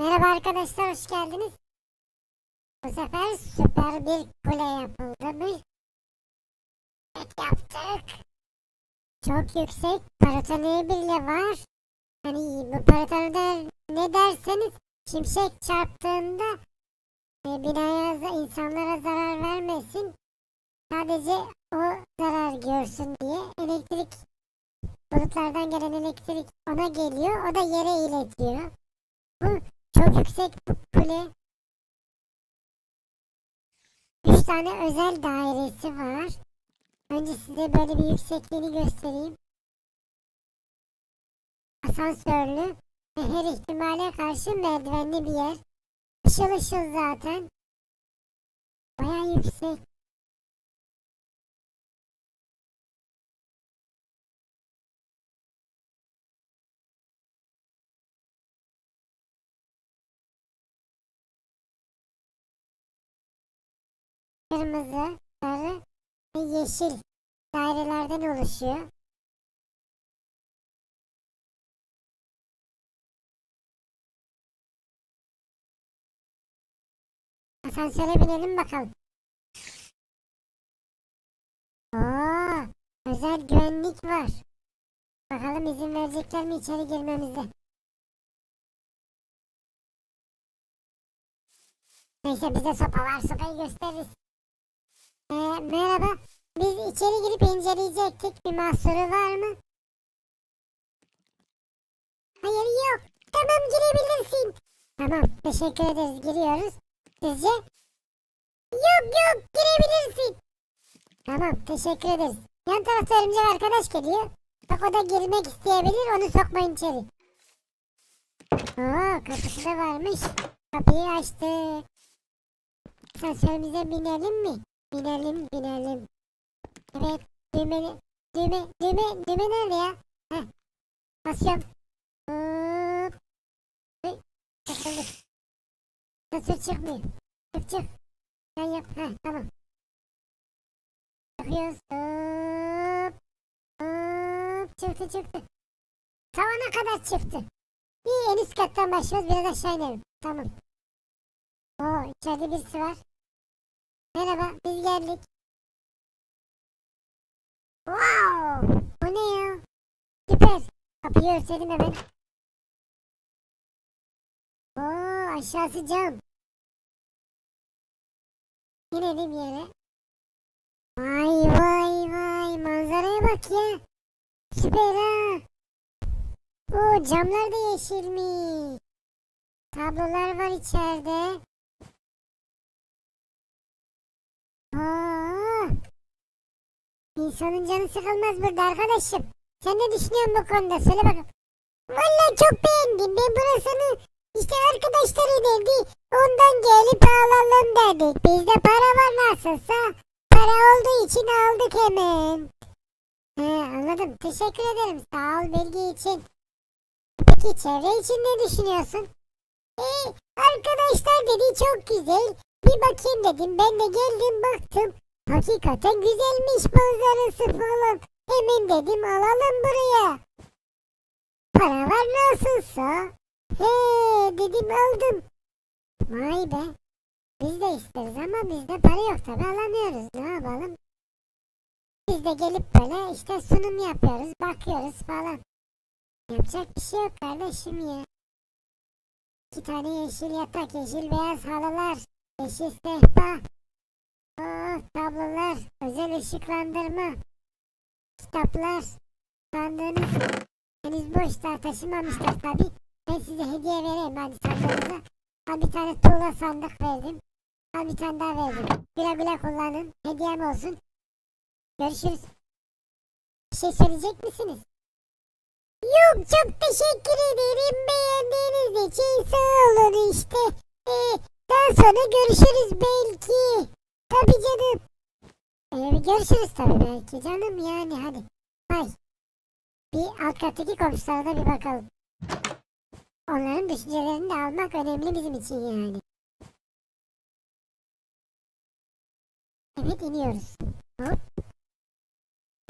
Merhaba arkadaşlar hoş geldiniz. Bu sefer süper bir kule yapıldı. Bir et yaptık. Çok yüksek paratoniği bile var. Hani bu paratoniğe ne derseniz şimşek çarptığında e, binaya insanlara zarar vermesin. Sadece o zarar görsün diye elektrik bulutlardan gelen elektrik ona geliyor. O da yere iletiyor. Bu çok yüksek kule. Üç tane özel dairesi var. Önce size böyle bir yüksekliğini göstereyim. Asansörlü ve her ihtimale karşı merdivenli bir yer. Işıl ışıl zaten. Baya yüksek. Kırmızı, sarı ve yeşil dairelerden oluşuyor. Asansöre binelim bakalım. Oo, özel güvenlik var. Bakalım izin verecekler mi içeri girmemize. Neyse bize sopa var sopayı gösteririz. Ee, merhaba. Biz içeri girip inceleyecektik. Bir mahsuru var mı? Hayır yok. Tamam girebilirsin. Tamam teşekkür ederiz giriyoruz. Sizce? Yok yok girebilirsin. Tamam teşekkür ederiz. Yan tarafta örümcek arkadaş geliyor. Bak o da girmek isteyebilir onu sokmayın içeri. Oo kapısı da varmış. Kapıyı açtık. Asansörümüze binelim mi? Binelim binelim. Evet düğme düğme düğme düğme nerede ya? Heh. Basıyorum. Hop. Hey, takıldı. Nasıl çıkmıyor? Çık çık. Sen yap. Heh tamam. Çıkıyoruz. Hop. Hop. Çıktı çıktı. Tavana kadar çıktı. Bir en üst kattan başlıyoruz. Biraz aşağı inelim. Tamam. Oo içeride birisi var. Merhaba biz geldik. Wow! Bu ne ya? Süper. Kapıyı örtelim hemen. Oo aşağısı cam. İnelim yere. Vay vay vay manzaraya bak ya. Süper ha. Oo camlar da yeşilmiş. Tablolar var içeride. Aa, insanın canı sıkılmaz burada arkadaşım. Sen ne düşünüyorsun bu konuda? Söyle bakalım. Vallahi çok beğendim. Ben burasını işte arkadaşları dedi. Ondan gelip alalım dedik. Bizde para var nasılsa. Para olduğu için aldık hemen. He anladım. Teşekkür ederim. Sağ ol bilgi için. Peki çevre için ne düşünüyorsun? Ee, arkadaşlar dedi çok güzel. Bir bakayım dedim. Ben de geldim baktım. Hakikaten güzelmiş manzarası falan. Hemen dedim alalım buraya. Para var nasılsa. He dedim aldım. Vay be. Biz de isteriz ama bizde para yok tabi alamıyoruz. Ne yapalım? Biz de gelip böyle işte sunum yapıyoruz, bakıyoruz falan. Yapacak bir şey yok kardeşim ya. İki tane yeşil yatak, yeşil beyaz halılar, yeşil sehpa, oh, tablolar, özel ışıklandırma, kitaplar, sandığınız henüz boş taşımamışlar tabi. Ben size hediye vereyim hadi sandığınıza. Al bir tane tuğla sandık verdim. Al bir tane daha verdim. Güle güle kullanın. Hediyem olsun. Görüşürüz. Bir şey söyleyecek misiniz? Yok çok teşekkür ederim beğendiğiniz için sağ olun işte. Ee, daha sonra görüşürüz belki. Tabii canım. Ee, görüşürüz tabii belki canım yani hadi. Hay. Bir alt kattaki komşulara bir bakalım. Onların düşüncelerini de almak önemli bizim için yani. Evet iniyoruz. Hop.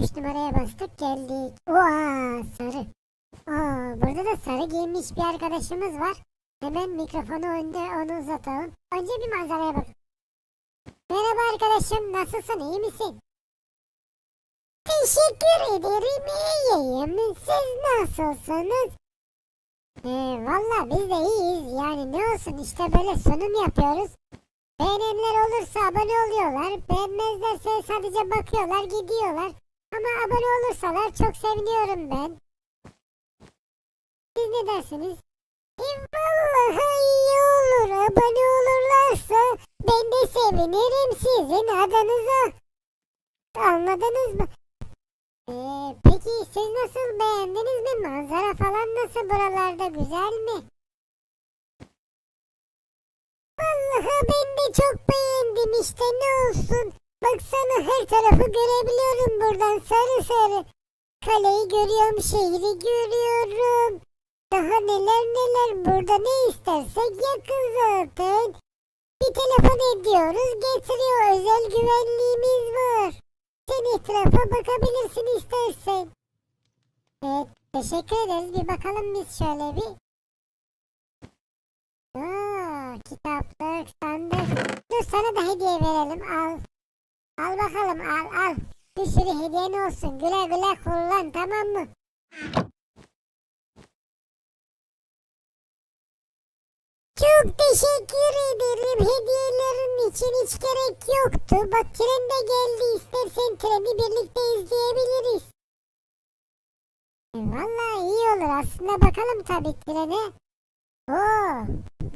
3 numaraya bastık geldik. Oha sarı. Aa, burada da sarı giyinmiş bir arkadaşımız var. Hemen mikrofonu önde onu uzatalım. Önce bir manzaraya bak. Merhaba arkadaşım nasılsın iyi misin? Teşekkür ederim iyiyim. Siz nasılsınız? Ee, Valla biz de iyiyiz. Yani ne olsun işte böyle sunum yapıyoruz. Beğenenler olursa abone oluyorlar. Beğenmezlerse sadece bakıyorlar gidiyorlar. Ama abone olursalar çok seviniyorum ben. Siz ne dersiniz? Vallahi iyi olur. Abone olurlarsa ben de sevinirim sizin adınıza. Anladınız mı? Ee, peki siz nasıl beğendiniz mi? Manzara falan nasıl buralarda güzel mi? Vallahi ben de çok beğendim işte ne olsun. Baksana her tarafı görebiliyorum buradan sarı sarı. Kaleyi görüyorum, şehri görüyorum. Daha neler neler burada ne istersek yakın zaten. Bir telefon ediyoruz getiriyor özel güvenliğimiz var. Sen etrafa bakabilirsin istersen. Evet teşekkür ederiz bir bakalım biz şöyle bir. Aa, kitaplık, sandık. Dur sana da hediye verelim al. Al bakalım al al. Bir sürü hediyen olsun güle güle kullan tamam mı? Çok teşekkür ederim. Hediyelerin için hiç gerek yoktu. Bak tren de geldi. İstersen treni birlikte izleyebiliriz. Vallahi iyi olur. Aslında bakalım tabii trene. Oo,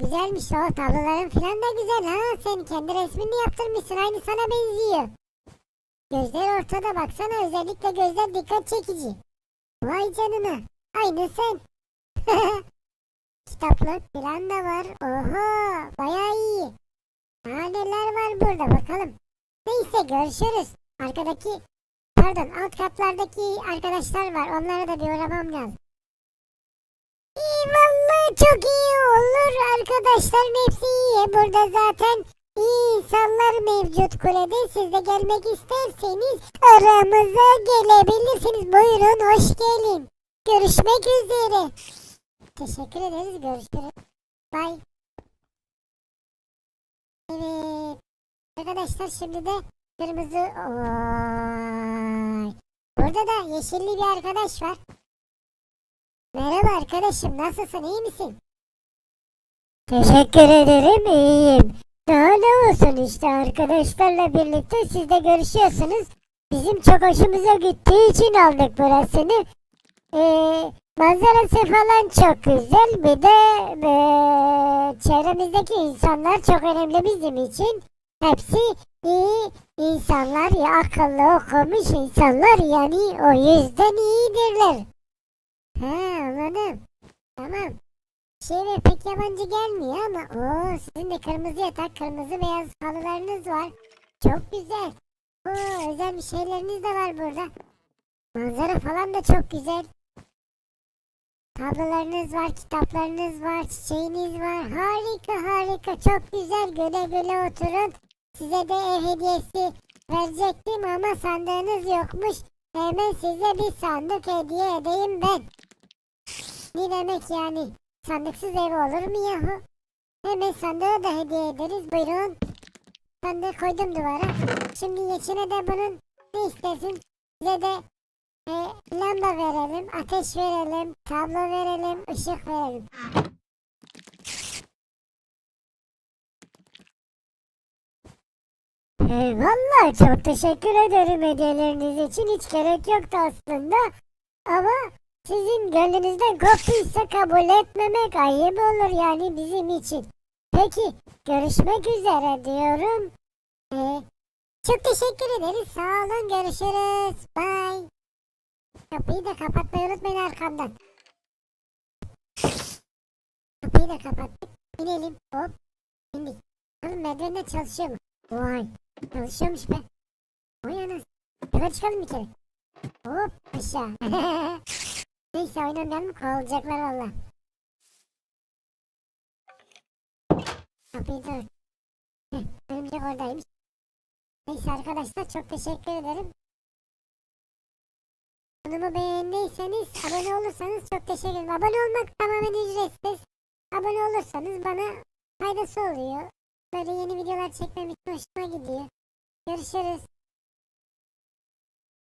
güzelmiş o. Tabloların falan da güzel ha. Sen kendi resmini yaptırmışsın. Aynı sana benziyor. Gözler ortada baksana. Özellikle gözler dikkat çekici. Vay canına. Aynı sen. Kitaplık falan da var. Oha bayağı iyi. Daha var burada bakalım. Neyse görüşürüz. Arkadaki pardon alt katlardaki arkadaşlar var. Onlara da bir uğramam lazım. İyi vallahi çok iyi olur. Arkadaşların hepsi iyi. Burada zaten iyi insanlar mevcut kulede. Siz de gelmek isterseniz aramıza gelebilirsiniz. Buyurun hoş gelin. Görüşmek üzere. Teşekkür ederiz. Görüşürüz. Bye. Evet. Arkadaşlar şimdi de kırmızı... Oy. Burada da yeşilli bir arkadaş var. Merhaba arkadaşım. Nasılsın? iyi misin? Teşekkür ederim. iyiyim. Daha ne olsun işte arkadaşlarla birlikte siz de görüşüyorsunuz. Bizim çok hoşumuza gittiği için aldık burasını. Ee, Manzarası falan çok güzel. Bir de eee, çevremizdeki insanlar çok önemli bizim için. Hepsi iyi insanlar, ya akıllı okumuş insanlar yani o yüzden iyidirler. Ha anladım. Tamam. Şey pek yabancı gelmiyor ama o sizin de kırmızı yatak, kırmızı beyaz halılarınız var. Çok güzel. Oo, özel bir şeyleriniz de var burada. Manzara falan da çok güzel. Tablolarınız var, kitaplarınız var, çiçeğiniz var. Harika harika çok güzel güle güle oturun. Size de ev hediyesi verecektim ama sandığınız yokmuş. Hemen size bir sandık hediye edeyim ben. Ne demek yani? Sandıksız ev olur mu yahu? Hemen sandığı da hediye ederiz. Buyurun. Sandığı koydum duvara. Şimdi içine de bunun ne istersin? Size de e, lamba verelim, ateş verelim, tablo verelim, ışık verelim. E, vallahi çok teşekkür ederim hediyeleriniz için. Hiç gerek yoktu aslında. Ama sizin gönlünüzden koptuysa kabul etmemek ayıp olur yani bizim için. Peki görüşmek üzere diyorum. E, çok teşekkür ederiz. Sağ olun. Görüşürüz. Bye. Kapıyı da kapatmayı unutmayın arkamdan. Kapıyı da kapattık. İnelim. Hop. İndik. Oğlum merdivende çalışıyor mu? Vay. Çalışıyormuş be. Vay anasını. Yukarı çıkalım bir kere. Hop aşağı. Neyse oynamayalım kovulacaklar valla. Kapıyı da Örümcek oradaymış. Neyse arkadaşlar çok teşekkür ederim. Kanalıma beğendiyseniz, abone olursanız çok teşekkür ederim. Abone olmak tamamen ücretsiz. abone olursanız bana faydası oluyor. Böyle yeni videolar çekmem için hoşuma gidiyor. Görüşürüz.